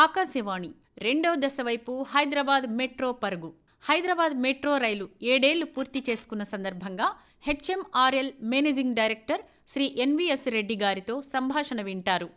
ఆకాశవాణి రెండవ దశ వైపు హైదరాబాద్ మెట్రో పరుగు. హైదరాబాద్ మెట్రో రైలు ఏడేళ్ళు పూర్తి చేసుకున్న సందర్భంగా HMRL managing director Shri NVS Reddy గారితో సంభాషణ వింటారు.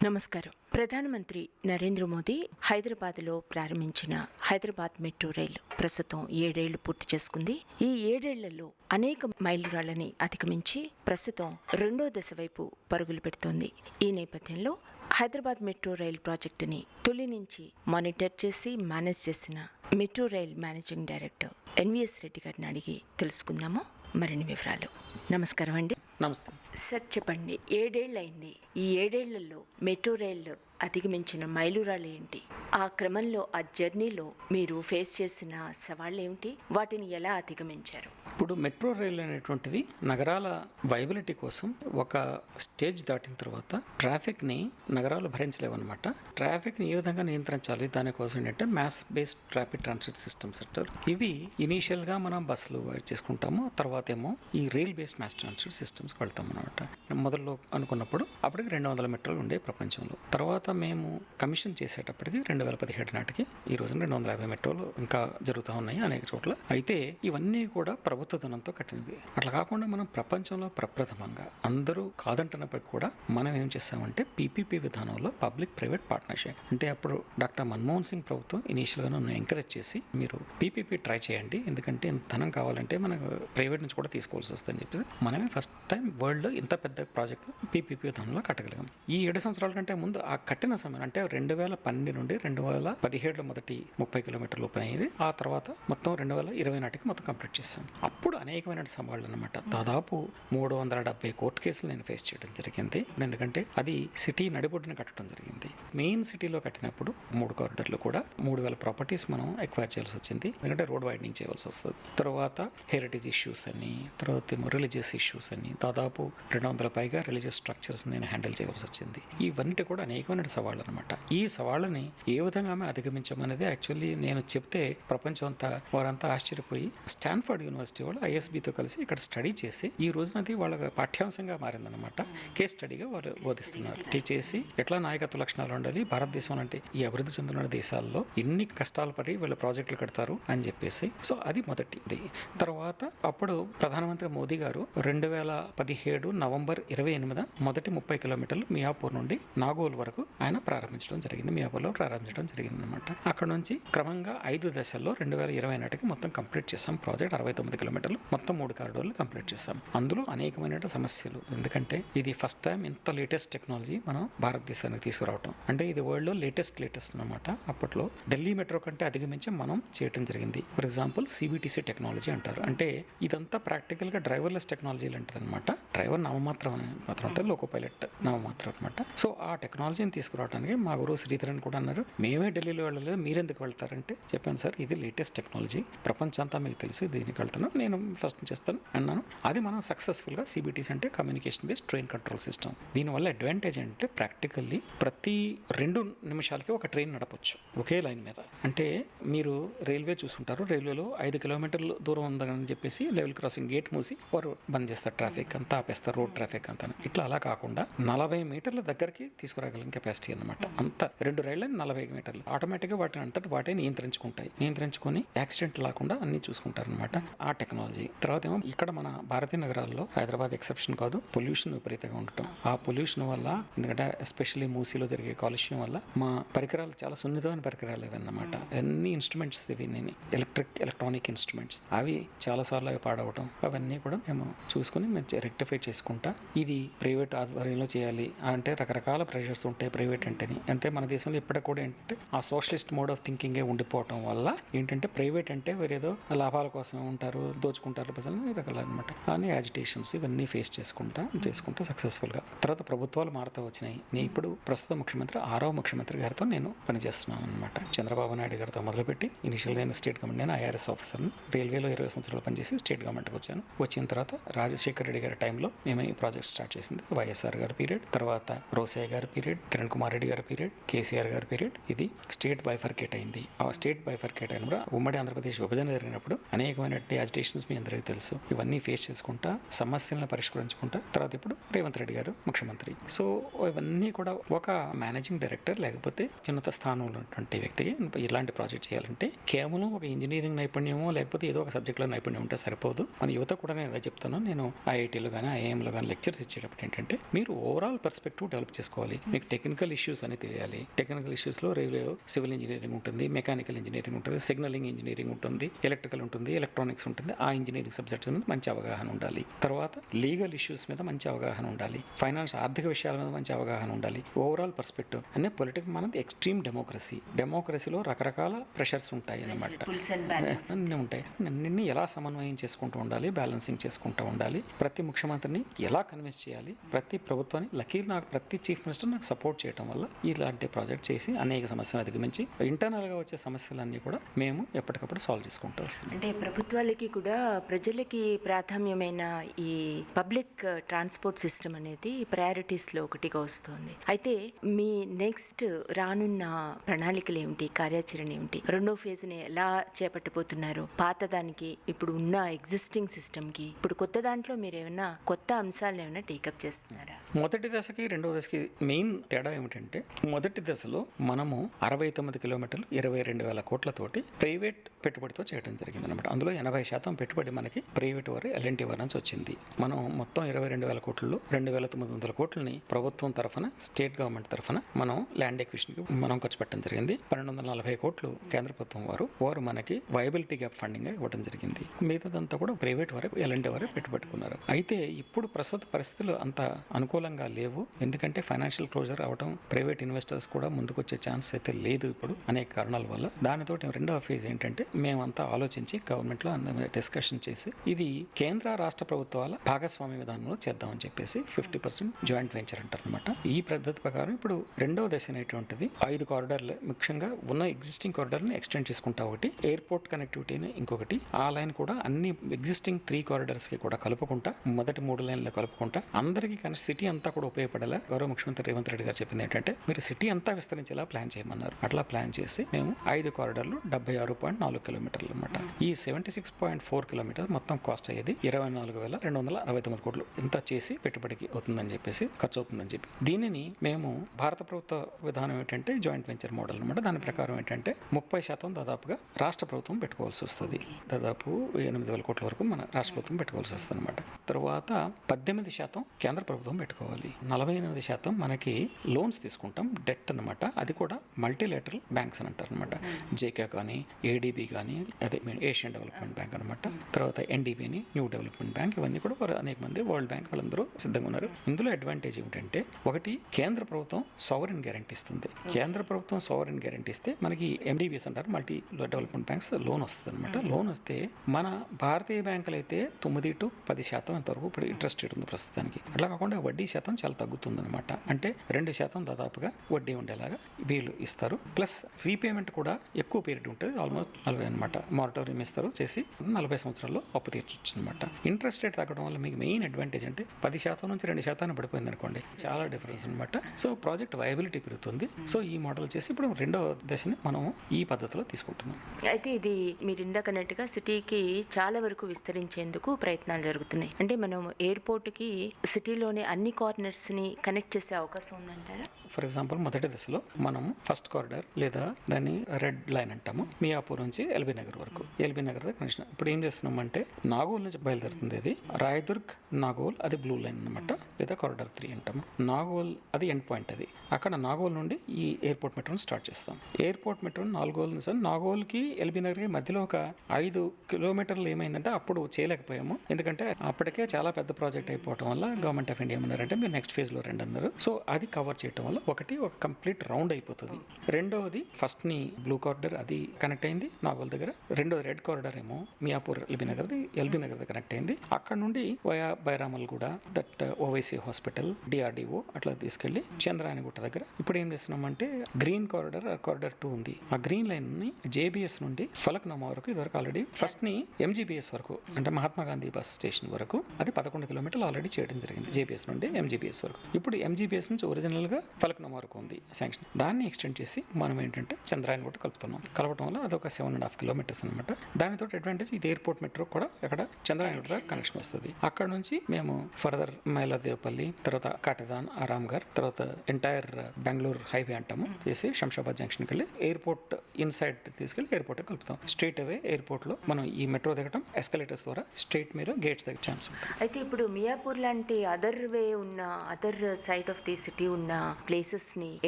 నమస్కారం. ప్రధానమంత్రి నరేంద్ర మోదీ హైదరాబాద్లో ప్రారంభించిన హైదరాబాద్ మెట్రో రైలు ప్రస్తుతం ఏడేళ్ళు పూర్తి చేసుకుంది. ఈ ఏడేళ్ళలో అనేక మైలురాళ్ళని అధిగమించి ప్రస్తుతం రెండో దశ వైపు పరుగులు పెడుతోంది. ఈ నేపథ్యంలో హైదరాబాద్ మెట్రో రైల్ ప్రాజెక్టుని తొలి నుంచి మానిటర్ చేసి మేనేజ్ చేసిన metro rail managing director NVS Reddy గారిని అడిగి తెలుసుకుందాము? మరిన్ని వివరాలు. నమస్కారం అండి. నమస్తే. సార్ చెప్పండి ఏడేళ్ళయింది? ఈ ఏడేళ్ళలో మెట్రో రైలు అధిగమించిన మైలురాళ్ళు ఏంటి? ఆ క్రమంలో ఆ జర్నీలో మీరు ఫేస్ చేసిన సవాళ్ళు ఏమిటి వాటిని ఎలా అధిగమించారు? ఇప్పుడు మెట్రో రైలు అనేటువంటిది నగరాల వైబిలిటీ కోసం ఒక స్టేజ్ దాటిన తర్వాత ట్రాఫిక్ని నగరాలు భరించలేవన్నమాట. ట్రాఫిక్ని ఏ విధంగా నియంత్రించాలి? దానికోసం ఏంటంటే మ్యాస్ బేస్డ్ ట్రాఫిక్ ట్రాన్సిట్ సిస్టమ్స్ అంటారు. ఇవి ఇనీషియల్గా మనం బస్సులు వైడ్ చేసుకుంటాము. తర్వాత ఏమో ఈ రైల్ బేస్డ్ మ్యాస్ ట్రాన్సిట్ సిస్టమ్స్కి వెళ్తాం అనమాట మొదల్లో అనుకున్నప్పుడు అప్పటికి రెండు వందల మెట్రోలు ఉండే ప్రపంచంలో. తర్వాత మేము కమిషన్ చేసేటప్పటికి రెండు వేల పదిహేడు నాటికి ఈ రోజున రెండు వందల యాభై మెట్రోలు ఇంకా జరుగుతూ ఉన్నాయి అనేక చోట్ల. అయితే ఇవన్నీ కూడా ప్రభుత్వం ధనంతో కట్టినది అట్లా కాకుండా మనం ప్రపంచంలో ప్రప్రథమంగా అందరూ కాదంటున్నప్పటికీ కూడా మనం ఏం చేస్తామంటే పీపీపీ విధానంలో పబ్లిక్ ప్రైవేట్ పార్ట్నర్షిప్. అంటే అప్పుడు డాక్టర్ మన్మోహన్ సింగ్ ప్రభుత్వం ఇనీషియల్గా నన్ను ఎంకరేజ్ చేసి మీరు పీపీపీ ట్రై చేయండి. ఎందుకంటే ధనం కావాలంటే మనకు ప్రైవేట్ నుంచి కూడా తీసుకోవాల్సి వస్తుందని చెప్పేసి మనమే ఫస్ట్ టైం వరల్డ్లో ఇంత పెద్ద ప్రాజెక్ట్ పీపీపీ విధానంలో కట్టగలిగాం. ఈ ఏడు సంవత్సరాల కంటే ముందు ఆ కట్టిన సమయం అంటే రెండు వేల పన్నెండు నుండి రెండు వేల పదిహేడులో మొదటి ముప్పై కిలోమీటర్లు ఓపెన్ అయ్యింది ఆ తర్వాత మొత్తం రెండు వేల ఇరవై నాటికి మొత్తం కంప్లీట్ చేశాం. అప్పుడు అనేకమైన సవాళ్ళు అనమాట దాదాపు మూడు వందల డెబ్బై కోర్టు కేసులు నేను ఫేస్ చేయడం జరిగింది. ఎందుకంటే అది సిటీ నడిబొడ్డున కట్టడం జరిగింది. మెయిన్ సిటీలో కట్టినప్పుడు మూడు కారిడర్లు కూడా మూడు వేల ప్రాపర్టీస్ మనం ఎక్వైర్ చేయాల్సి వచ్చింది. ఎందుకంటే రోడ్ వైడనింగ్ చేయవలసి వస్తుంది. తర్వాత హెరిటేజ్ ఇష్యూస్ అని తర్వాత ఏమో రిలీజియస్ ఇష్యూస్ అని దాదాపు రెండు వందల పైగా రిలీజియస్ స్ట్రక్చర్స్ నేను హ్యాండిల్ చేయవలసి వచ్చింది. ఇవన్నీ కూడా అనేకమైన సవాళ్ళు అనమాట ఈ సవాళ్ళని ఏ విధంగా అధిగమించమనేది యాక్చువల్లీ నేను చెప్తే ప్రపంచం అంతా వారంతా ఆశ్చర్యపోయి స్టాన్ఫర్డ్ యూనివర్సిటీ వాళ్ళు ఐఎస్బితో కలిసి ఇక్కడ స్టడీ చేసి ఈ రోజున అది వాళ్ళ పాఠ్యాంశంగా మారిందనమాట కేస్ స్టడీగా వాళ్ళు బోధిస్తున్నారు. చేసి ఎట్లా నాయకత్వ లక్షణాలు ఉండాలి భారతదేశం అంటే ఈ అభివృద్ధి చెందుతున్న దేశాల్లో ఎన్ని కష్టాలు పడి వీళ్ళు ప్రాజెక్టులు కడతారు అని చెప్పేసి. సో అది మొదటిది తర్వాత అప్పుడు ప్రధానమంత్రి మోదీ గారు రెండు వేల పదిహేడు నవంబర్ ఇరవై ఎనిమిది మొదటి ముప్పై కిలోమీటర్లు మియాపూర్ నుండి నాగోల్ వరకు ఆయన ప్రారంభించడం జరిగింది. మియాపూర్లో ప్రారంభించడం జరిగింది అనమాట అక్కడ నుంచి క్రమంగా ఐదు దశల్లో రెండు వేల ఇరవై నాటికి మొత్తం కంప్లీట్ చేసాం ప్రాజెక్ట్. అరవై తొమ్మిది కిలోమీటర్లు మొత్తం మూడు కారిడోర్లు కంప్లీట్ చేశాం. అందులో అనేకమైన సమస్యలు. ఎందుకంటే ఇది ఫస్ట్ టైం ఇంత లేటెస్ట్ టెక్నాలజీ మనం భారతదేశానికి తీసుకురావటం. అంటే ఇది వరల్డ్లో లేటెస్ట్ లేటెస్ట్ అనమాట అప్పట్లో ఢిల్లీ మెట్రో కంటే అధిగమించి మనం చేయటం జరిగింది. ఫర్ ఎగ్జాంపుల్ సిబిటిసి టెక్నాలజీ అంటారు. అంటే ఇదంతా ప్రాక్టికల్గా డ్రైవర్లెస్ టెక్నాలజీ లాంటిది అనమాట డ్రైవర్ నామమాత్రం మాత్రం అంటే లోకో పైలట్ నామమాత్రం అనమాట సో ఆ టెక్నాలజీని తీసుకురావడానికి మా గురువు శ్రీధరన్ కూడా అన్నారు మేమే ఢిల్లీలో వెళ్ళలేదు మీరెందుకు వెళ్తారంటే? చెప్పాను సార్ ఇది లేటెస్ట్ టెక్నాలజీ ప్రపంచంతా మీకు తెలుసు దీనికి వెళ్తున్నాం. నేను ఫస్ట్ చేస్తాను. అన్నాను అది మనం సక్సెస్ఫుల్గా సిబిటీస్ అంటే communication based train control system దీనివల్ల అడ్వాంటేజ్ అంటే ప్రాక్టికల్లీ ప్రతి రెండు నిమిషాలకి ఒక ట్రైన్ నడపొచ్చు ఒకే లైన్ మీద. అంటే మీరు రైల్వే చూసుంటారు రైల్వేలో ఐదు కిలోమీటర్లు దూరం ఉందని చెప్పేసి లెవెల్ క్రాసింగ్ గేట్ మూసి వారు బంద్ చేస్తారు ట్రాఫిక్ అంతా ఆపేస్తారు రోడ్ ట్రాఫిక్ అంతా. ఇట్లా అలా కాకుండా నలభై మీటర్ల దగ్గరికి తీసుకురాగలిగిన కెపాసిటీ అనమాట అంత రెండు రైళ్ళని నలభై మీటర్లు. ఆటోమేటిక్గా వాటిని అంతటి వాటిని నియంత్రించుకుంటాయి. నియంత్రించుకొని యాక్సిడెంట్ లేకుండా అన్ని చూసుకుంటారు అనమాట ఆ టెక్నాలజీ తర్వాత ఏమో ఇక్కడ మన భారతీయ నగరాల్లో హైదరాబాద్ ఎక్సెప్షన్ కాదు పొల్యూషన్ విపరీతంగా ఉండటం. ఆ పొల్యూషన్ వల్ల ఎందుకంటే ఎస్పెషల్లీ మూసీలో జరిగే కాలుష్యం వల్ల మా పరికరాలు చాలా సున్నితమైన పరికరాలు ఇవన్నమాట అన్ని ఇన్స్ట్రుమెంట్స్ ఇవి నేను ఎలక్ట్రిక్ ఎలక్ట్రానిక్ ఇన్స్ట్రుమెంట్స్ అవి చాలా సార్లు అవి పాడవటం. అవన్నీ కూడా మేము చూసుకుని మేము రెక్టిఫై చేసుకుంటా ఇది ప్రైవేట్ ఆధ్వర్యంలో చేయాలి. అంటే రకరకాల ప్రెషర్స్ ఉంటాయి ప్రైవేట్ అంటేని. అంటే మన దేశంలో ఇప్పటికి కూడా ఏంటంటే ఆ సోషలిస్ట్ మోడ్ ఆఫ్ థింకింగే ఉండిపోవటం వల్ల ఏంటంటే ప్రైవేట్ అంటే వేరేదో లాభాల కోసం ఉంటారు దోచుకుంటారు ప్రజలు రకాల అనమాట అని యాజిటేషన్స్ ఇవన్నీ ఫేస్ చేసుకుంటా చేసుకుంటా సక్సెస్ఫుల్గా తర్వాత ప్రభుత్వాలు మారుతూ వచ్చినాయి. నేను ఇప్పుడు ప్రస్తుత ముఖ్యమంత్రి ఆరవ ముఖ్యమంత్రి గారితో నేను పనిచేస్తున్నాను అనమాట చంద్రబాబు నాయుడు గారితో మొదలుపెట్టి ఇనిషియల్ నేను స్టేట్ గవర్నమెంట్ నేను ఐఆర్ఎస్ ఆఫీసర్ని రైల్వేలో ఇరవై సంవత్సరాలు పనిచేసి స్టేట్ గవర్నమెంట్కి వచ్చాను. వచ్చిన తర్వాత రాజశేఖర రెడ్డి గారి టైంలో మేము ఈ ప్రాజెక్ట్ స్టార్ట్ చేసింది. వైఎస్ఆర్ గారి పీరియడ్ తర్వాత రోసయ్య గారి పీరియడ్ కిరణ్ కుమార్ రెడ్డి గారి పీరియడ్ కేసీఆర్ గారి పీరియడ్ ఇది స్టేట్ బైఫర్కేట్ అయింది. ఆ స్టేట్ బైఫర్కేట్ కూడా ఉమ్మడి ఆంధ్రప్రదేశ్ విభజన జరిగినప్పుడు అనేకమైనటువంటి సిచ్యువేషన్స్ మీ అందరికీ తెలుసు. ఇవన్నీ ఫేస్ చేసుకుంటా సమస్యలను పరిష్కరించుకుంటా. తర్వాత ఇప్పుడు రేవంత్ రెడ్డి గారు ముఖ్యమంత్రి. సో ఇవన్నీ కూడా ఒక మేనేజింగ్ డైరెక్టర్ లేకపోతే చిన్నత స్థానంలో ఉన్నటువంటి వ్యక్తికి ఇలాంటి ప్రాజెక్ట్ చేయాలంటే కేవలం ఒక ఇంజనీరింగ్ నైపుణ్యమో లేకపోతే ఏదో ఒక సబ్జెక్ట్లో నైపుణ్యం ఉంటే సరిపోదు. మన యువత కూడా నేను ఎలా చెప్తాను. నేను ఐఐటీలో కానీ ఐఏఎంలో కానీ లెక్చర్స్ ఇచ్చేటప్పుడు ఏంటంటే మీరు ఓవరాల్ పర్స్పెక్టివ్ డెవలప్ చేసుకోవాలి. మీకు టెక్నికల్ ఇష్యూస్ అని తెలియాలి. టెక్నికల్ ఇష్యూస్లో రైల్వే సివిల్ ఇంజనీరింగ్ ఉంటుంది మెకానికల్ ఇంజనీరింగ్ ఉంటుంది సిగ్నలింగ్ ఇంజనీరింగ్ ఉంటుంది ఎలక్ట్రికల్ ఉంటుంది ఎలక్ట్రానిక్స్ ఉంటుంది. ఆ ఇంజనీరింగ్ సబ్జెక్ట్స్ మీద మంచి అవగాహన ఉండాలి. తర్వాత లీగల్ ఇష్యూస్ మీద మంచి అవగాహన ఉండాలి. ఫైనాన్స్ ఆర్థిక విషయాల మీద మంచి అవగాహన ఉండాలి. ఓవరాల్ పర్స్పెక్టివ్ అనే పొలిటిక్ మనది ఎక్స్ట్రీమ్ డెమోక్రసీ డెమోక్రసీలో రకరకాల ప్రెషర్స్ ఉంటాయి అన్నమాట. అన్నీ ఉంటాయి. అన్నింటినీ ఎలా సమన్వయం చేసుకుంటూ ఉండాలి బ్యాలెన్సింగ్ చేసుకుంటూ ఉండాలి. ప్రతి ముఖ్యమంత్రిని ఎలా కన్విన్స్ చేయాలి ప్రతి ప్రభుత్వాన్ని లకీ నాకు ప్రతి చీఫ్ మినిస్టర్ నాకు సపోర్ట్ చేయడం వల్ల ఇలాంటి ప్రాజెక్ట్ చేసి అనేక సమస్యలు అధిగమించి ఇంటర్నల్గా వచ్చే సమస్యలన్నీ కూడా మేము ఎప్పటికప్పుడు సాల్వ్ చేసుకుంటూ వస్తున్నాం. అంటే ప్రభుత్వాలకి కూడా ప్రజలకి ప్రాధాన్యమైన ఈ పబ్లిక్ ట్రాన్స్పోర్ట్ సిస్టమ్ అనేది ప్రయారిటీస్లో ఒకటిగా వస్తుంది. అయితే మీ నెక్స్ట్ రానున్న ప్రణాళికలు ఏమిటి? కార్యాచరణ ఏమిటి? రెండో ఫేజ్ని ఎలా చేపట్టబోతున్నారు? పాతదానికి ఇప్పుడు ఉన్న ఎగ్జిస్టింగ్ సిస్టమ్కి ఇప్పుడు కొత్త దాంట్లో మీరు ఏమైనా కొత్త అంశాలను ఏమైనా టేకప్ చేస్తున్నారా? మొదటి దశకి రెండో దశకి మెయిన్ తేడా ఏమిటంటే మొదటి దశలో మనము అరవై తొమ్మిది కిలోమీటర్లు ఇరవై రెండు వేల కోట్లతోటి ప్రైవేట్ పెట్టుబడితో చేయడం జరిగింది అనమాట అందులో ఎనభై శాతం పెట్టుబడి మనకి ప్రైవేట్ వారు ఎల్ఎన్టీ వారి నుంచి వచ్చింది. మనం మొత్తం ఇరవై రెండు వేల కోట్లలో రెండు వేల తొమ్మిది వందల కోట్లని ప్రభుత్వం తరఫున స్టేట్ గవర్నమెంట్ తరఫున మనం ల్యాండ్ ఎక్విషన్కి మనం ఖర్చు పెట్టడం జరిగింది. పన్నెండు వందల నలభై కోట్లు కేంద్ర ప్రభుత్వం వారు వారు మనకి వయబిలిటీ గ్యాప్ ఫండింగ్ ఇవ్వడం జరిగింది. మిగతాదంతా కూడా ప్రైవేట్ వారు ఎల్ఎన్టీ వారే పెట్టుబెట్టుకున్నారు. అయితే ఇప్పుడు ప్రస్తుత పరిస్థితులు అంత అనుకూలంగా లేవు. ఎందుకంటే ఫైనాన్షియల్ క్లోజర్ అవడం ప్రైవేట్ ఇన్వెస్టర్స్ కూడా ముందుకు వచ్చే ఛాన్స్ అయితే లేదు ఇప్పుడు అనేక కారణాల వల్ల. దానితో రెండవ ఫేజ్ ఏంటంటే మేమంతా ఆలోచించి గవర్నమెంట్లో అందమైన డిస్కషన్ చేసి ఇది కేంద్ర రాష్ట్ర ప్రభుత్వాల భాగస్వామ్య విధానంలో చేద్దామని చెప్పేసి ఫిఫ్టీ పర్సెంట్ జాయింట్ వెంచర్ అంటారు అనమాట ఈ పద్ధతి ప్రకారం ఇప్పుడు రెండవ దశ అనేటువంటిది ఐదు కారిడార్లు ముఖ్యంగా ఉన్న ఎగ్జిస్టింగ్ కారిడార్ని ఎక్స్టెండ్ చేసుకుంటా ఒకటి ఎయిర్పోర్ట్ కనెక్టివిటీని ఇంకొకటి ఆ లైన్ కూడా అన్ని ఎగ్జిస్టింగ్ త్రీ కారిడార్స్కి కూడా కలుపుకుంటా మొదటి మూడు లైన్లు కలుపుకుంటా. అందరికీ కానీ సిటీ అంతా కూడా ఉపయోగపడేలా గౌరవ ముఖ్యమంత్రి రేవంత్ రెడ్డి గారు చెప్పింది ఏంటంటే మీరు సిటీ అంతా విస్తరించేలా ప్లాన్ చేయమన్నారు. అట్లా ప్లాన్ చేసి మేము ఐదు కారిడార్లు డెబ్బై ఆరు పాయింట్ నాలుగు కిలోమీటర్లు అనమాట ఈ seventy six point four kilometer మొత్తం కాస్ట్ అయ్యేది ఇరవై నాలుగు వేల రెండు వందల అరవై తొమ్మిది కోట్లు. ఇంత చేసి పెట్టుబడికి అవుతుందని చెప్పేసి ఖర్చు అవుతుందని చెప్పి. దీనిని మేము భారత ప్రభుత్వ విధానం ఏంటంటే జాయింట్ వెంచర్ మోడల్ అనమాట దాని ప్రకారం ఏంటంటే ముప్పై శాతం దాదాపుగా రాష్ట్ర ప్రభుత్వం పెట్టుకోవాల్సి వస్తుంది. దాదాపు ఎనిమిది వేల కోట్ల వరకు మన రాష్ట్ర ప్రభుత్వం పెట్టుకోవాల్సి వస్తుంది అనమాట తర్వాత పద్దెనిమిది శాతం కేంద్ర ప్రభుత్వం పెట్టుకోవాలి. నలభై ఎనిమిది శాతం మనకి లోన్స్ తీసుకుంటాం డెట్ అన్నమాట. అది కూడా మల్టీలేటరల్ బ్యాంక్స్ అని అంటారు అనమాట జేకే కానీ ఏడీబీ కానీ అదే ఏషియన్ డెవలప్మెంట్ బ్యాంక్ అనమాట తర్వాత ఎన్డీబీని న్యూ డెవలప్మెంట్ బ్యాంక్ ఇవన్నీ కూడా అనేక మంది వరల్డ్ బ్యాంక్ వాళ్ళందరూ సిద్ధంగా ఉన్నారు. ఇందులో అడ్వాంటేజ్ ఏమిటంటే ఒకటి కేంద్ర ప్రభుత్వం సోవరెన్ గ్యారంటీ ఇస్తుంది. కేంద్ర ప్రభుత్వం సోవరెన్ గ్యారంటీ ఇస్తే మనకి ఎండిబిఎస్ అంటారు మల్టీ డెవలప్మెంట్ బ్యాంక్స్ లోన్ వస్తుంది అనమాట లోన్ వస్తే మన భారతీయ బ్యాంకులు అయితే తొమ్మిది టు పది శాతం ఇంతవరకు ఇప్పుడు ఇంట్రెస్ట్ రేట్ ఉంది ప్రస్తుతానికి. అట్లా కాకుండా వడ్డీ శాతం చాలా తగ్గుతుంది అనమాట అంటే రెండు శాతం దాదాపుగా వడ్డీ ఉండేలాగా వీళ్ళు ఇస్తారు. ప్లస్ రీపేమెంట్ కూడా ఎక్కువ పీరియడ్ ఉంటుంది ఆల్మోస్ట్ నలభై అనమాట మారిటోరియం ఇస్తారు చేసి నలభై సంవత్సరాల్లో అప్పు తీర్చొచ్చు అనమాట ఇంట్రెస్ట్ రేట్ తగ్గడం వల్ల మీకు మెయిన్ అడ్వాంటేజ్ అంటే పది శాతం నుంచి రెండు శాతాన్ని పడిపోయింది అనుకోండి చాలా డిఫరెన్స్ అనమాట సో ప్రాజెక్ట్ వయబిలిటీ పెరుగుతుంది. సో ఈ మోడల్ చేసి ఇప్పుడు రెండో దశని మనం ఈ పద్ధతిలో తీసుకుంటున్నాం. అయితే ఇది మీరు ఇందాకన్నట్టుగా సిటీకి చాలా వరకు విస్తరించేందుకు ప్రయత్నాలు జరుగుతున్నాయి. అంటే మనం ఎయిర్పోర్ట్కి సిటీలోని అన్ని కార్నర్స్ని కనెక్ట్ చేసే అవకాశం ఉందంటారా? ఫర్ ఎగ్జాంపుల్ మొదటి దశలో మనం ఫస్ట్ కారిడార్ లేదా దాన్ని రెడ్ లైన్ అంటాము. మియాపూర్ నుంచి ఎల్బీ నగర్ వరకు. ఎల్బీ నగర్ కనెక్షన్ ఇప్పుడు ఏం చేస్తున్నామంటే నాగోల్ నుంచి బయలుదేరుతుంది అది. రాయదుర్గ్ నాగోల్ అది బ్లూ లైన్ అనమాట లేదా కారిడార్ త్రీ అంటాము నాగోల్ అది ఎండ్ పాయింట్ అది. అక్కడ నాగోల్ నుండి ఈ ఎయిర్పోర్ట్ మెట్రోని స్టార్ట్ చేస్తాం. ఎయిర్పోర్ట్ మెట్రో నాగోల్ నుంచి నాగోల్కి ఎల్బీ నగర్కి మధ్యలో ఒక ఐదు కిలోమీటర్లు ఏమైందంటే అప్పుడు చేయలేకపోయాము. ఎందుకంటే అప్పటికే చాలా పెద్ద ప్రాజెక్ట్ అయిపోవడం వల్ల గవర్నమెంట్ ఆఫ్ ఇండియా ఏమన్నారంటే మీరు నెక్స్ట్ ఫేజ్లో రెండు అన్నారు. సో అది కవర్ చేయడం వల్ల ఒకటి ఒక కంప్లీట్ రౌండ్ అయిపోతుంది. రెండవది ఫస్ట్ని బ్లూ కారిడర్ అది కనెక్ట్ అయింది నాగోల్ దగ్గర. రెండోది రెడ్ కారిడర్ ఏమో మియాపూర్ ఎల్బీ నగర్ది ఎల్బీ నగర్ కనెక్ట్ అయింది. అక్కడ నుండి వయా బైరామల్ కూడా దట్ ఓవైసీ హాస్పిటల్ డిఆర్డిఓ అట్లా తీసుకెళ్ళి చంద్రాయనిగుట్ట దగ్గర. ఇప్పుడు ఏం చేస్తున్నామంటే గ్రీన్ కారిడర్ కారిడర్ టూ ఉంది. ఆ గ్రీన్ లైన్ని జేబీఎస్ నుండి ఫలక్నామా వరకు ఇదివరకు ఆల్రెడీ ఫస్ట్ని ఎంజీబీఎస్ వరకు అంటే మహాత్మా గాంధీ బస్ స్టేషన్ వరకు అది పదకొండు కిలోమీటర్లు ఆల్రెడీ చేయడం జరిగింది జేబీఎస్ నుండి ఎంజీబీఎస్ వరకు. ఇప్పుడు ఎంజీబీఎస్ నుంచి ఒరిజినల్గా ఫలక్నం వరకు ఉంది శాంక్షన్ దాన్ని ఎక్స్టెండ్ చేసి మనం ఏంటంటే చంద్రాయన్ కూడా కలుపుతున్నాం. కలపడం వల్ల అదొక సెవెన్ అండ్ హాఫ్ కిలోమీటర్స్ అనమాట దానితో అడ్వాంటేజ్ ఇది ఎయిర్పోర్ట్ మెట్రో కూడా అక్కడ చంద్రాయన్ కూడా కనెక్షన్ వస్తుంది. అక్కడ నుంచి మేము ఫర్దర్ మైలాదేవపల్లి తర్వాత కాటదాన్ ఆరాంఘర్ తర్వాత ఎంటైర్ బెంగళూరు హైవే అంటాము చేసి శంషాబాద్ జంక్షన్కి వెళ్ళి ఎయిర్పోర్ట్ ఇన్సైడ్ తీసుకెళ్ళి ఎయిర్పోర్ట్ కలుపుతాం. స్ట్రైట్ అవే ఎయిర్పోర్ట్లో మనం ఈ మెట్రో దిగటం ఎస్కలేటర్స్ ద్వారా స్ట్రైట్ మీరు గేట్స్ దగ్గర ఛాన్స్ ఉంటుంది. అయితే ఇప్పుడు మియాపూర్ లాంటి అదర్ వే ఉన్న other side of the city ఉన్న ప్లేసెస్ని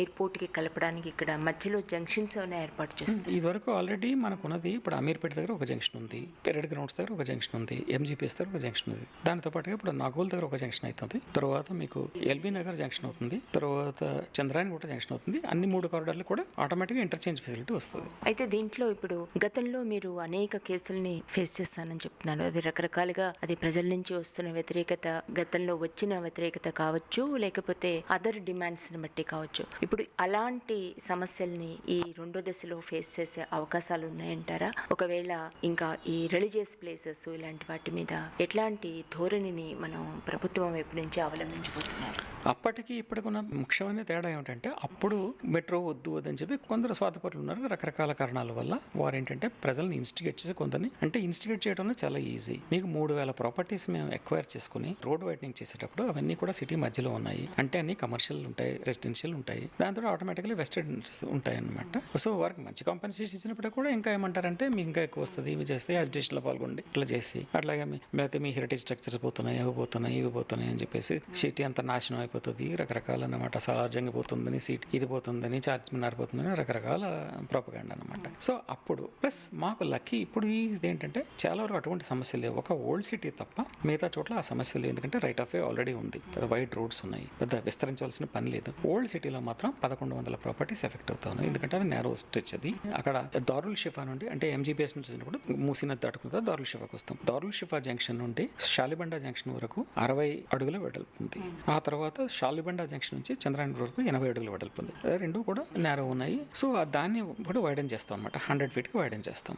ఎయిర్పోర్ట్కి కలపడానికి ఇక్కడ మధ్యలో జంక్షన్స్ ఏమైనా ఏర్పాటు చేస్తారు ఇది వరకు ఆల్రెడీ మనకు ఉన్నది ఇప్పుడు అమీర్పేట దగ్గర ఒక జంక్షన్ ఉంది. పెరడ్ గ్రౌండ్స్ దగ్గర ఒక జంక్షన్ ఉంది ఎంజీపీఎస్ దగ్గర ఒక జంక్షన్ ఉంది. దానితో పాటుగా ఇప్పుడు నాగోల్ దగ్గర ఒక జంక్షన్ అవుతుంది తర్వాత మీకు ఎల్బీ నగర్ జంక్షన్ అవుతుంది. తర్వాత చంద్రాయన్ కూడా జంక్షన్ అవుతుంది. అన్ని మూడు కారిడార్లు కూడా ఆటోమేటిక్గా ఇంటర్చేంజ్ ఫెసిలిటీ వస్తుంది. అయితే దీంట్లో ఇప్పుడు గతంలో మీరు అనేక కేసుల్ని ఫేస్ చేస్తానని చెప్తున్నారు. అది రకరకాలుగా అది ప్రజల నుంచి వస్తున్న వ్యతిరేకత గతంలో వచ్చిన వ్యతిరేకత కావచ్చు లేకపోతే అదర్ డిమాండ్స్ని బట్టి కావచ్చు. ఇప్పుడు అలాంటి సమస్యల్ని ఈ రెండో దశలో ఫేస్ చేసే అవకాశాలు ఉన్నాయంటారా? ఒకవేళ ఇంకా ఈ రిలీజియస్ ప్లేసెస్ ఇలాంటి వాటి మీద ఎట్లాంటి ధోరణిని మనం ప్రభుత్వం ఎప్పటి నుంచి అవలంబించబోతున్నారు అప్పటికి ఇప్పటికున్న ముఖ్యమైన తేడా ఏమిటంటే అప్పుడు మెట్రో వద్దు వద్దని చెప్పి కొందరు స్వార్థపరులు ఉన్నారు. రకరకాల కారణాల వల్ల వారు ఏంటంటే ప్రజల్ని ఇన్స్టిగేట్ చేసి కొందరిని అంటే ఇన్స్టిగేట్ చేయడంలో చాలా ఈజీ మీకు మూడు వేల ప్రాపర్టీస్ మేము ఎక్వైర్ చేసుకుని రోడ్ వైడనింగ్ చేసేటప్పుడు అవన్నీ కూడా సిటీ మధ్యలో ఉన్నాయి. అంటే అన్ని కమర్షియల్ ఉంటాయి రెసిడెన్షియల్ ఉంటాయి. దాంతో ఆటోమేటిక్లీ వెస్టెడ్ ఉంటాయి అనమాట సో వారికి మంచి కాంపెన్సేషన్ ఇచ్చినప్పుడు కూడా ఇంకా ఏమంటారంటే మీకు ఇంకా ఎక్కువ వస్తుంది ఇవి చేస్తే అజిటేషన్లో పాల్గొండి. ఇట్లా చేసి అట్లాగే లేకపోతే మీ హెరిటేజ్ స్ట్రక్చర్స్ పోతున్నాయి అవి పోతున్నాయి ఇవి పోతున్నాయి అని చెప్పేసి సిటీ అంతా నాశనం అయిపోతుంది. రకరకాల అనమాట సలార్జంగా పోతుందని సీట్ ఇది పోతుందని చార్జ్ మినార్ పోతుందని రకరకాల ప్రోపగాండ్ అనమాట సో అప్పుడు ప్లస్ మాకు లక్కీ ఇప్పుడు ఇది ఏంటంటే చాలా వరకు అటువంటి సమస్యలు లేవు. ఒక ఓల్డ్ సిటీ తప్ప మిగతా చోట్ల ఆ సమస్య లేదు. ఎందుకంటే రైట్ ఆఫ్ వే ఆల్రెడీ ఉంది. పెద్ద వైడ్ రోడ్స్ ఉన్నాయి. పెద్ద విస్తరించాల్సిన పని లేదు. ఓల్డ్ సిటీలో మాత్రం పదకొండు వందల ప్రాపర్టీస్ ఎఫెక్ట్ అవుతాయి ఎందుకంటే అది నేరో స్ట్రెచ్ అది. అక్కడ దారుల్ షిఫా నుండి అంటే ఎంజీబీఎస్ నుంచి వచ్చినప్పుడు మూసినది దాటుకున్న తర్వాత దారుల్ శివకు వస్తాం దారుల్ షిఫా జంక్షన్ నుండి షాలిబండ జంక్షన్ వరకు అరవై అడుగుల వెడల్పు ఉంది. ఆ తర్వాత షాలిబండ జంక్షన్ నుంచి చంద్రాయణ వరకు ఎనభై అడుగుల వెడల్పు ఉంది. రెండు కూడా నేరో ఉన్నాయి. సో దాన్ని కూడా వైడెన్ చేస్తాం అనమాట హండ్రెడ్ ఫీట్కి వైడెన్ చేస్తాం.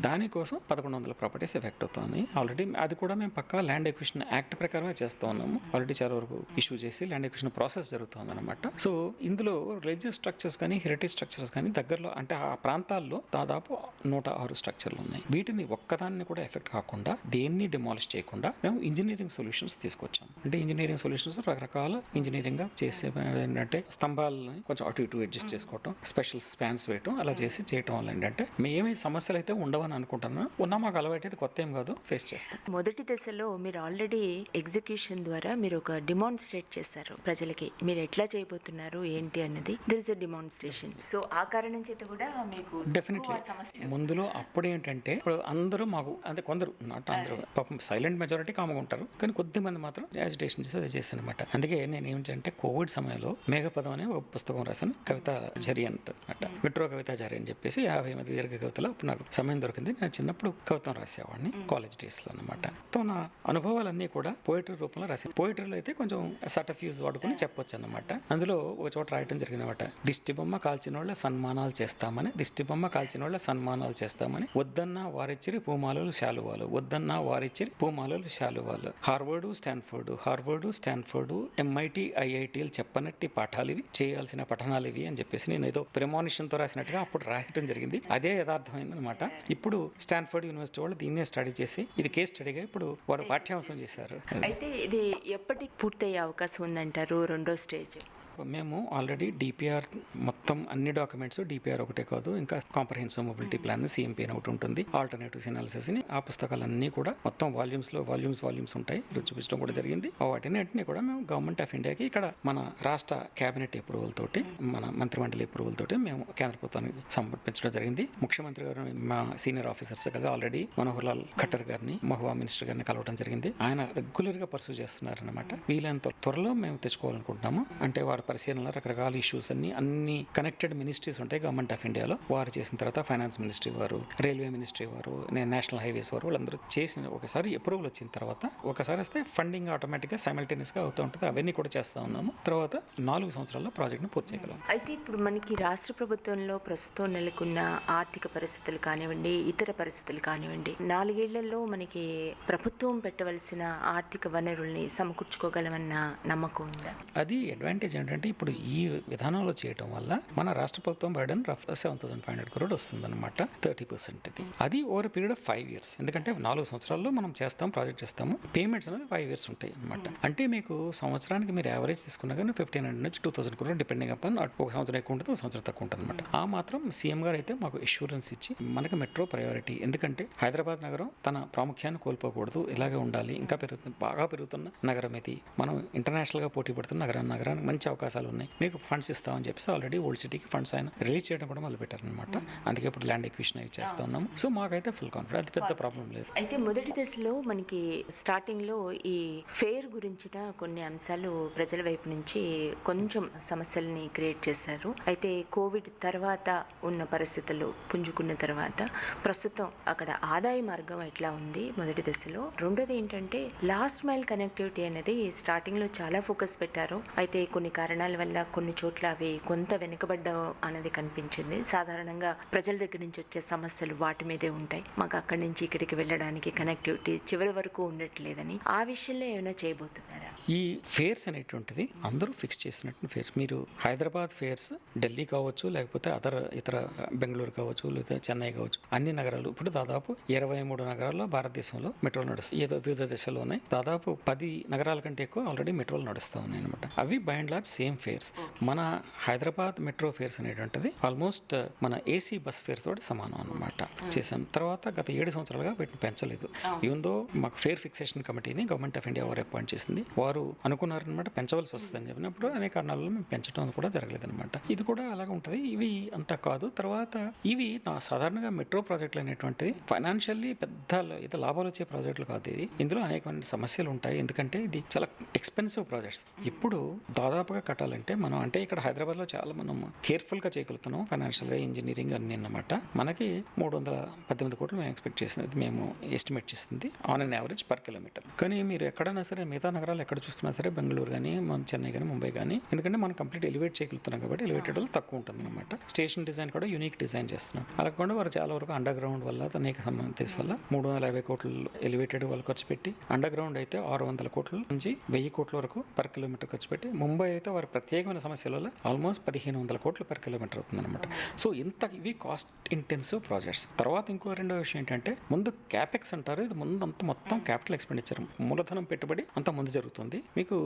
దానికోసం పదకొండు వందల ప్రాపర్టీస్ ఎఫెక్ట్ అవుతుంది ఆల్రెడీ అది కూడా మేము పక్కా ల్యాండ్ ఎక్విషన్ యాక్ట్ ప్రకారమే చేస్తూ ఉన్నాము. ఆల్రెడీ చాలా వరకు ఇష్యూ చేసి ల్యాండ్ ఎక్విషన్ ప్రాసెస్ జరుగుతుంది అనమాట సో ఇందులో రిలీజియస్ స్ట్రక్చర్స్ కానీ హెరిటేజ్ స్ట్రక్చర్స్ కానీ దగ్గరలో అంటే ఆ ప్రాంతాల్లో దాదాపు నూట ఆరు స్ట్రక్చర్లు ఉన్నాయి. వీటిని ఒక్కదాన్ని కూడా ఎఫెక్ట్ కాకుండా దేన్ని డిమాలిష్ చేయకుండా మేము ఇంజనీరింగ్ సొల్యూషన్స్ తీసుకొచ్చాం. అంటే ఇంజనీరింగ్ సొల్యూషన్స్ రకరకాల ఇంజనీరింగ్గా చేసే ఏంటంటే స్తంభాలని కొంచెం అటు ఇటు అడ్జస్ట్ చేసుకోవటం స్పెషల్ స్పాన్స్ వేయటం అలా చేసి చేయటం వల్ల ఏంటంటే మేమే సమస్యలు అయితే ఉండవు అనుకుంటున్నాను ఉన్నా మాకు అలవాటు కొత్త ఏం కాదు ఫేస్ చేస్తాం. మొదటి దశలో మీరు ఆల్రెడీ ఎగ్జిక్యూషన్ ద్వారా మీరు ఒక డిమాన్స్ట్రేట్ చేశారు ప్రజలకి. మీరు ఎట్లా చేయబోతున్నారు ఏంటి అన్నది? There is a demonstration so ఆ కారణం చేత కూడా మీకు డెఫినెట్లీ ముందులో అప్పుడు ఏంటంటే ఇప్పుడు అందరూ మాకు అంటే కొందరు నాట్ అందరూ పాపం సైలెంట్ మెజారిటీ కామగా ఉంటారు. కానీ కొద్ది మంది మాత్రం యాజిటేషన్ చేసి అది చేశాను అనమాట అందుకే నేను ఏంటంటే కోవిడ్ సమయంలో మేఘపదం అనే ఒక పుస్తకం రాశాను కవిత జరి అంటమాట మెట్రో కవితాచారి అని చెప్పేసి యాభై మంది దీర్ఘ కవితలో నాకు సమయం దొరికింది. నేను చిన్నప్పుడు కవితం రాసేవాడిని కాలేజ్ డేస్లో అనమాట తో నా అనుభవాలన్నీ కూడా పోయిటరీ రూపంలో రాశాను పోయిటరీలో అయితే కొంచెం సర్టఫ్యూజ్ వాడుకొని చెప్పొచ్చు అనమాట అందులో ఒక చోట రాయటం జరిగిందన్నమాట. దిష్టి బొమ్మ కాల్చిన వాళ్ళ సన్మానాలు చేస్తామని దిష్టి బొమ్మ కాల్చిన వాళ్ళ సన్మానాలు చేస్తామని వద్దన్నా వారిచ్చిరి పూమాలలు శాలువాలు వద్దన్నా వారిచ్చిరి పూమాలలు శాలువాలు. హార్వర్డు స్టాన్ఫోర్డు హార్వర్డు స్టాన్ఫోర్డు ఎంఐటి ఐఐటీలు చెప్పనట్టి పాఠాలు ఇవి చేయాల్సిన పఠనాలు ఇవి అని చెప్పేసి నేను ఏదో premonition తో రాసినట్టుగా అప్పుడు రాయటం జరిగింది. అదే యథార్థమైంది అనమాట ఇప్పుడు స్టాన్ఫోర్డ్ యూనివర్సిటీ వాళ్ళు దీన్నే స్టడీ చేసి ఇది కేస్ స్టడీగా ఇప్పుడు వారు పాఠ్యాంశం చేశారు. అయితే ఇది ఎప్పటికి పూర్తయ్యే అవకాశం ఉందంటారు రెండో స్టేజ్ మేము ఆల్రెడీ డిపిఆర్ మొత్తం అన్ని డాక్యుమెంట్స్ డిపిఆర్ ఒకటే కాదు ఇంకా కాంప్రహెన్సివ్ మొబిలిటీ ప్లాన్ సిఎంపీ అని ఒకటి ఉంటుంది. ఆల్టర్నేటివ్స్ అనాలిసిస్ అని ఆ పుస్తకాలన్నీ కూడా మొత్తం వాల్యూమ్స్లో వాల్యూమ్స్ వాల్యూమ్స్ ఉంటాయి. చూపించడం కూడా జరిగింది. వాటిని అన్నింటినీ కూడా మేము గవర్నమెంట్ ఆఫ్ ఇండియాకి ఇక్కడ మన రాష్ట్ర కేబినెట్ అప్రూవల్ తోటి మన మంత్రిమండలి అప్రూవల్ తోటి మేము కేంద్ర ప్రభుత్వానికి సమర్పించడం జరిగింది. ముఖ్యమంత్రి గారు మా సీనియర్ ఆఫీసర్స్ కదా ఆల్రెడీ మనోహర్ లాల్ ఖట్టర్ గారిని మహువా మినిస్టర్ గారిని కలవడం జరిగింది. ఆయన రెగ్యులర్గా పర్సూ చేస్తున్నారు అనమాట వీలైనంత త్వరలో మేము తెచ్చుకోవాలనుకుంటున్నాము. అంటే వారి పరిశీలనలో రకరకాల ఇష్యూస్ అన్ని అన్ని కనెక్టెడ్ మినిస్ట్రీస్ ఉంటాయి గవర్నమెంట్ ఆఫ్ ఇండియాలో వారు చేసిన తర్వాత ఫైనాన్స్ మినిస్ట్రీ వారు రైల్వే మినిస్ట్రీ వారు నేషనల్ హైవేస్ వారు వాళ్ళందరూ చేసిన ఒకసారి అప్రూవల్ వచ్చిన తర్వాత ఒకసారి వస్తే ఫండింగ్ ఆటోమేటిక్గా సైమల్టేనియస్గా అవుతూ ఉంటుంది. అవన్నీ కూడా చేస్తూ ఉన్నాము. తర్వాత నాలుగు సంవత్సరాల్లో ప్రాజెక్ట్ని పూర్తి చేయగలం. అయితే ఇప్పుడు మనకి రాష్ట్ర ప్రభుత్వంలో ప్రస్తుతం నెలకొన్న ఆర్థిక పరిస్థితులు కానివ్వండి ఇతర పరిస్థితులు కానివ్వండి నాలుగేళ్ళలో మనకి ప్రభుత్వం పెట్టవలసిన ఆర్థిక వనరుల్ని సమకూర్చుకోగలమన్న నమ్మకం ఉందా? అది అడ్వాంటేజ్ ఏంటంటే ఏంటంటే ఇప్పుడు ఈ విధానంలో చేయడం వల్ల మన రాష్ట్ర ప్రభుత్వం burden rough seven thousand five hundred crore వస్తుంది అనమాట థర్టీ పర్సెంట్ ఇది అది over period of five years ఎందుకంటే నాలుగు సంవత్సరాల్లో మనం చేస్తాం ప్రాజెక్ట్ చేస్తాము పేమెంట్స్ అనేది ఫైవ్ ఇయర్స్ ఉంటాయి అనమాట అంటే మీకు సంవత్సరానికి మీరు యావరేజ్ తీసుకున్నా కానీ ఫిఫ్టీన్ హండ్రెడ్ నుంచి two thousand crore depending upon ఒక సంవత్సరం ఎక్కువ ఉంటుంది ఒక సంవత్సరం తక్కువ ఉంటుంది అనమాట ఆ మాత్రం సీఎం గారు అయితే మాకు ఇన్సూరెన్స్ ఇచ్చి మనకి మెట్రో ప్రయారిటీ ఎందుకంటే హైదరాబాద్ నగరం తన ప్రాముఖ్యాన్ని కోల్పోకూడదు ఇలాగే ఉండాలి. ఇంకా పెరుగుతుంది బాగా పెరుగుతున్న నగరం ఇది. మనం ఇంటర్నేషనల్గా పోటీ పడుతున్న నగరం నగరానికి మంచి అవకాశాలు ఉన్నాయి మీకు ఫండ్స్ ఇస్తామని చెప్పేసి ఆల్రెడీ ఓల్డ్ సిటీకి ఫండ్స్ ఆయన రిలీజ్ చేయడం కూడా మొదలు పెట్టారనమాట అందుకే ఇప్పుడు ల్యాండ్ ఎక్విషన్ అవి చేస్తూ ఉన్నాము సో మాకైతే ఫుల్ కాన్ఫిడెన్స్ అది పెద్ద ప్రాబ్లం లేదు. అయితే మొదటి దశలో మనకి స్టార్టింగ్లో ఈ ఫేర్ గురించిన కొన్ని అంశాలు ప్రజల వైపు నుంచి కొంచెం సమస్యల్ని క్రియేట్ చేశారు. అయితే కోవిడ్ తర్వాత ఉన్న పరిస్థితులు పుంజుకున్న తర్వాత ప్రస్తుతం అక్కడ ఆదాయ మార్గం ఎట్లా ఉంది మొదటి దశలో? రెండోది ఏంటంటే లాస్ట్ మైల్ కనెక్టివిటీ అనేది స్టార్టింగ్లో చాలా ఫోకస్ పెట్టారు. అయితే కొన్ని కారణాల వల్ల కొన్ని చోట్ల అవి కొంత వెనుకబడ్డ అనేది కనిపించింది. సాధారణంగా ప్రజల దగ్గర నుంచి వచ్చే సమస్యలు వాటి మీదే ఉంటాయి. మాకు అక్కడి నుంచి ఇక్కడికి వెళ్ళడానికి కనెక్టివిటీ చివరి వరకు ఉండట్లేదని. ఆ విషయంలో ఏమైనా చేయబోతున్నారా? ఈ ఫేర్స్ అనేటువంటిది అందరూ ఫిక్స్ చేసినట్టు ఫేర్స్ మీరు హైదరాబాద్ ఫేర్స్ ఢిల్లీ కావచ్చు లేకపోతే అదర్ ఇతర బెంగళూరు కావచ్చు లేదా చెన్నై కావచ్చు అన్ని నగరాలు. ఇప్పుడు దాదాపు ఇరవై మూడు నగరాల్లో భారతదేశంలో మెట్రోలు నడుస్తాయి ఏదో వివిధ దశలో ఉన్నాయి దాదాపు పది నగరాల కంటే ఎక్కువ ఆల్రెడీ మెట్రోలు నడుస్తూ ఉన్నాయి అనమాట అవి by and large same fares మన హైదరాబాద్ మెట్రో ఫేర్స్ అనేటువంటిది ఆల్మోస్ట్ మన ఏసీ బస్ ఫేర్ తోటి సమానం అనమాట చేశాను. తర్వాత గత ఏడు సంవత్సరాలుగా వీటిని పెంచలేదు. ఈవెన్ దో మాకు ఫేర్ ఫిక్సేషన్ కమిటీని గవర్నమెంట్ ఆఫ్ ఇండియా వారు అపాయింట్ చేసింది. వారు అనుకున్నారనమాట పెంచవలసి వస్తుందని చెప్పినప్పుడు అనేక కారణాల మేము పెంచడం కూడా జరగలేదు అనమాట ఇది కూడా అలాగే ఉంటుంది. ఇవి అంతా కాదు. తర్వాత ఇవి నా సాధారణంగా మెట్రో ప్రాజెక్టులు అనేటువంటిది ఫైనాన్షియల్లీ పెద్ద ఇది లాభాలు వచ్చే ప్రాజెక్టులు కాదు ఇది. ఇందులో అనేకమైన సమస్యలు ఉంటాయి. ఎందుకంటే ఇది చాలా ఎక్స్పెన్సివ్ ప్రాజెక్ట్స్ ఇప్పుడు దాదాపుగా కట్టాలంటే మనం అంటే ఇక్కడ హైదరాబాద్లో చాలా మనం కేర్ఫుల్గా చేయగలుగుతున్నాం ఫైనాన్షియల్గా ఇంజనీరింగ్ అన్ని అన్నమాట. మనకి మూడు వందల పద్దెనిమిది కోట్లు మేము ఎక్స్పెక్ట్ చేసినది మేము ఎస్టిమేట్ చేసింది on an average per kilometer. కానీ మీరు ఎక్కడైనా సరే మిగతా నగరాలు ఎక్కడ చూసుకున్నా సరే బెంగళూరు కానీ మన చెన్నై కానీ ముంబై కానీ ఎందుకంటే మనం కంప్లీట్ ఎలివేట్ చేయగలుగుతున్నాం కాబట్టి ఎలివేటెడ్ వల్ల తక్కువ ఉంటుంది అనమాట స్టేషన్ డిజైన్ కూడా యూనిక్ డిజైన్ చేస్తున్నాం అలా కాకుండా వారు చాలా వరకు అండర్ గ్రౌండ్ వల్ల అనేక సంబంధించిన వల్ల మూడు వందల యాభై కోట్లు ఎలివేటెడ్ వాళ్ళు ఖర్చు పెట్టి అండర్ గ్రౌండ్ అయితే ఆరు వందల కోట్ల నుంచి వెయ్యి కోట్ల వరకు పర్ కిలోమీటర్ ఖర్చు పెట్టి ముంబై అయితే వారి ప్రత్యేకమైన సమస్యల వల్ల ఆల్మోస్ట్ పదిహేను వందల కోట్లు పర్ కిలోమీటర్ అవుతుంది అనమాట సో ఇంత ఇవి కాస్ట్ ఇంటెన్సివ్ ప్రాజెక్ట్స్ తర్వాత ఇంకో రెండో విషయం ఏంటంటే ముందు క్యాపెక్స్ అంటారు. ఇది ముందు అంత మొత్తం క్యాపిటల్ ఎక్స్పెండిచర్ మూలధనం పెట్టుబడి అంత ముందు జరుగుతుంది. మీకు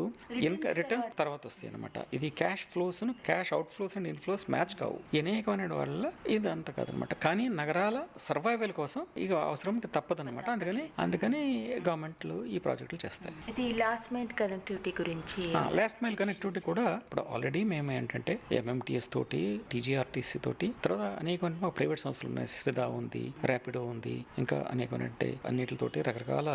ఇన్క రిటర్న్స్ తర్వాత. వస్తాయి అనమాట ఇది cash flows cash out flows and inflows match కావు. అనేకమైన వల్ల ఇది అంత కాదనమాట కానీ నగరాల సర్వైవల్ కోసం ఇక అవసరం తప్పదనమాట అందుకని అందుకని గవర్నమెంట్లు ఈ ప్రాజెక్టులు చేస్తాయి. లాస్ట్ మైల్ కనెక్టివిటీ గురించి లాస్ట్ మైల్ కనెక్టివిటీ కూడా ఇప్పుడు ఆల్రెడీ మేము ఏంటంటే ఎంఎంటీఎస్ తోటి టీజీఆర్టీసీ తోటి తర్వాత అనేక మా ప్రైవేట్ సంస్థలు ఉన్నాయి. స్విదా ఉంది ర్యాపిడో ఉంది ఇంకా అనేక అన్నిటితోటి రకరకాల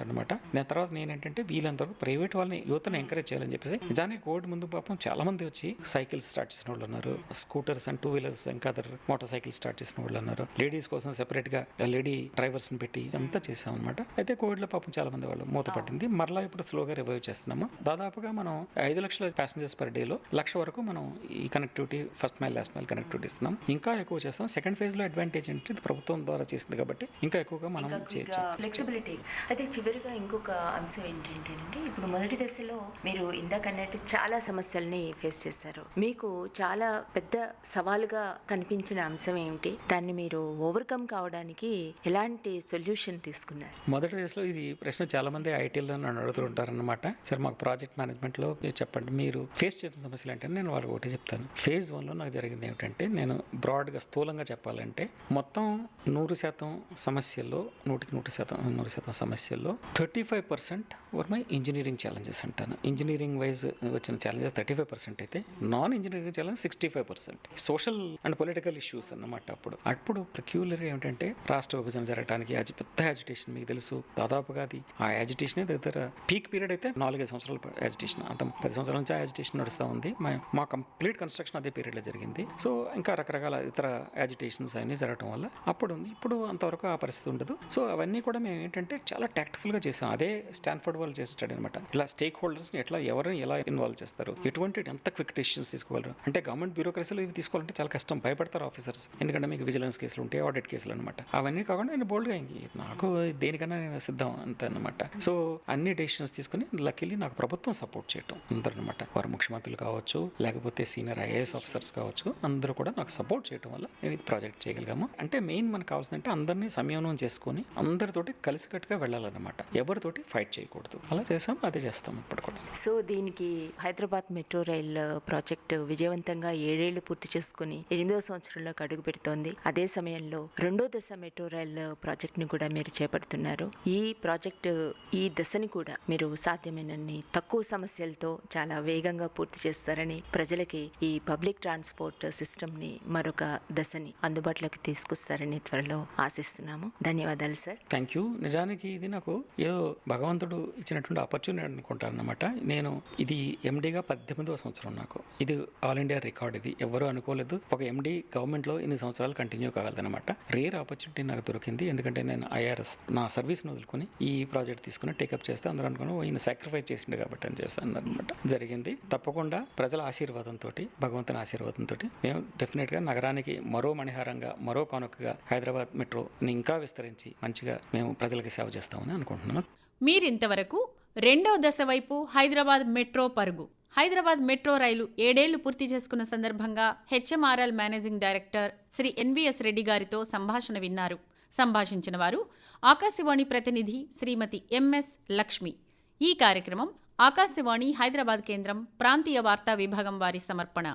అనమాట నేను తర్వాత నేనేంటంటే వీళ్ళందరూ ప్రైవేట్ వాళ్ళని యువతను ఎంకరేజ్ చేయాలని చెప్పేసి నిజానికి కోవిడ్ ముందు పాపం చాలా మంది వచ్చి సైకిల్ స్టార్ట్ చేసిన వాళ్ళు ఉన్నారు. స్కూటర్స్ అండ్ టూ వీలర్స్ ఇంకా అదర్ మోటార్ సైకిల్ స్టార్ట్ చేసిన వాళ్ళు ఉన్నారు. లేడీస్ కోసం సెపరేట్గా లేడీ డ్రైవర్స్ని పెట్టి అంతా చేసాం అనమాట అయితే కోవిడ్లో పాపం చాలా మంది వాళ్ళు మూత పట్టింది. మరలా ఇప్పుడు స్లోగా రివైవ్ చేస్తున్నాము. దాదాపుగా మనం ఐదు లక్షల ప్యాసింజర్స్ పర్ డేలో లక్ష వరకు మనం ఈ connectivity first mile last mile connectivity ఇస్తున్నాం. ఇంకా ఎక్కువ చేస్తాం సెకండ్ ఫేజ్లో అడ్వాంటేజ్ ఇది ప్రభుత్వం ద్వారా చేసింది కాబట్టి ఇంకా ఎక్కువగా మనం చేయొచ్చు. ఫ్లెక్సిబిలిటీ అయితే చివరిగా ఇంకొక అంశం ఏంటంటే ఇప్పుడు మొదటి దశలో మీరు ఇందాక అన్నట్టు చాలా సమస్యల్ని ఫేస్ చేశారు. మీకు చాలా పెద్ద సవాలుగా కనిపించిన అంశం ఏమిటి? దాన్ని మీరు ఓవర్కమ్ కావడానికి ఎలాంటి సొల్యూషన్ తీసుకున్నారు? మొదటి దశలో ఇది ప్రశ్న చాలా మంది ఐటీలో నన్ను అడుగుతుంటారనమాట సార్ మాకు ప్రాజెక్ట్ మేనేజ్మెంట్లో చెప్పండి. మీరు ఫేస్ చేసిన సమస్యలు ఏంటంటే నేను వాళ్ళకి ఒకటి చెప్తాను. ఫేజ్ వన్లో నాకు జరిగింది ఏమిటంటే నేను బ్రాడ్గా స్థూలంగా చెప్పాలంటే మొత్తం నూరు శాతం సమస్యల్లో నూటికి నూట శాతం నూరు శాతం సమస్యల్లో thirty five percent were my engineering challenges అంటాను. ఇంజనీరింగ్ వైజ్ వచ్చిన ఛాలెంజెస్ థర్టీ ఫైవ్ పర్సెంట్ అయితే non engineering challenge sixty five percent. Social and political issues అన్నమాట అప్పుడు. అప్పుడు ప్రక్యూలర్ ఏమిటంటే రాష్ట్ర విభజన జరగడానికి అది పెద్ద యాజిటేషన్ మీకు తెలుసు. దాదాపుగా అది ఆ యాజిటేషన్ దగ్గర పీక్ పీరియడ్ అయితే నాలుగైదు సంవత్సరాల యాజిటేషన్ అంత పది సంవత్సరాల నుంచి ఆ యాజిటేషన్ నడుస్తూ ఉంది. మా- మా కంప్లీట్ కన్స్ట్రక్షన్ అదే పీరియడ్లో జరిగింది. సో ఇంకా రకరకాల ఇతర యాజిటేషన్స్ అవన్నీ జరగడం వల్ల అప్పుడు ఉంది ఇప్పుడు అంతవరకు ఆ పరిస్థితి ఉండదు. సో అవన్నీ కూడా మేము ఏంటంటే చాలా tactful చేసాం. అదే స్టాన్ఫర్డ్ వాళ్ళు చేస్తాడు అనమాట ఇలా స్టేక్ హోల్డర్స్ని ఎట్లా ఎవరిని ఎలా ఇన్వాల్వ్ చేస్తారు? ఎటువంటి ఎంత క్విక్ డెసిషన్స్ తీసుకోగలరు? అంటే గవర్నమెంట్ బ్యూరోక్రసీలో ఇవి తీసుకోవాలంటే చాలా కష్టం. భయపడతారు ఆఫీసర్స్ ఎందుకంటే మీకు విజిలెన్స్ కేసులు ఉంటాయి ఆడిట్ కేసులు అనమాట అవన్నీ కాకుండా నేను బోల్డ్గా నాకు దేనికన్నా నేను సిద్ధం అంత అనమాట సో అన్ని డెసిషన్స్ తీసుకుని లక్కీలీ నాకు ప్రభుత్వం సపోర్ట్ చేయటం అందరూ అనమాట వారు ముఖ్యమంత్రులు కావచ్చు లేకపోతే సీనియర్ ఐఏఎస్ ఆఫీసర్స్ కావచ్చు అందరూ కూడా నాకు సపోర్ట్ చేయడం వల్ల నేను ఇది ప్రాజెక్ట్ చేయగలిగాము. అంటే మెయిన్ మనకు కావాల్సిందంటే అందరినీ సంయోనం చేసుకొని అందరితోటి కలిసికట్టుగా వెళ్ళాలన్నమాట. ఎవరితోటి ఫైట్ చేయకూడదు. అలా చేసాం అదే చేస్తాం ఇప్పుడు కూడా. సో దీనికి హైదరాబాద్ మెట్రో రైల్ ప్రాజెక్ట్ విజయవంతంగా ఏడేళ్ళు పూర్తి చేసుకుని ఎనిమిదో సంవత్సరంలోకి అడుగు పెడుతోంది. అదే సమయంలో రెండో దశ మెట్రో రైల్ ప్రాజెక్ట్ని కూడా మీరు చేపడుతున్నారు. ఈ ప్రాజెక్ట్ ఈ దశని కూడా మీరు సాధ్యమైనన్ని తక్కువ సమస్యలతో చాలా వేగంగా పూర్తి చేస్తారని ప్రజలకి ఈ పబ్లిక్ ట్రాన్స్పోర్ట్ సిస్టమ్ని మరొక దశని అందుబాటులోకి తీసుకొస్తారని త్వరలో ఆశిస్తున్నాము. ధన్యవాదాలు సార్. థ్యాంక్ యూ నిజానికి ఇది నాకు ఏదో భగవంతుడు ఇచ్చినటువంటి ఆపర్చునిటీ అనుకుంటాను అనమాట నేను ఇది ఎండిగా పద్దెనిమిదవ సంవత్సరం నాకు. ఇది ఆల్ ఇండియా రికార్డ్ ఇది. ఎవరు అనుకోలేదు. ఒక ఎండీ గవర్నమెంట్లో ఇన్ని సంవత్సరాలు కంటిన్యూ కాగలదనమాట రేర్ ఆపర్చునిటీ నాకు దొరికింది. ఎందుకంటే నేను ఐఆర్ఎస్ నా సర్వీస్ను వదులుకొని ఈ ప్రాజెక్ట్ తీసుకుని టేకప్ చేస్తే అందరూ అనుకుని ఈయన సాక్రిఫైస్ చేసిండు కాబట్టి అని చేస్తాను అనమాట జరిగింది. తప్పకుండా ప్రజల ఆశీర్వాదంతో భగవంతుని ఆశీర్వాదంతో మేము డెఫినెట్గా నగరానికి మరో మణిహారంగా మరో కానుకగా హైదరాబాద్ మెట్రోని ఇంకా విస్తరించి మంచిగా మేము ప్రజలకి సేవ చేస్తామని అనుకుంటున్నాను. మీరింతవరకు రెండో దశ వైపు హైదరాబాద్ మెట్రో పరుగు. హైదరాబాద్ మెట్రో రైలు ఏడేళ్ళు పూర్తి చేసుకున్న సందర్భంగా HMRL managing director Shri NVS Reddy గారితో సంభాషణ విన్నారు. సంభాషించిన వారు ఆకాశవాణి ప్రతినిధి శ్రీమతి ఎంఎస్ లక్ష్మి. ఈ కార్యక్రమం ఆకాశవాణి హైదరాబాద్ కేంద్రం ప్రాంతీయ వార్తా విభాగం వారి సమర్పణ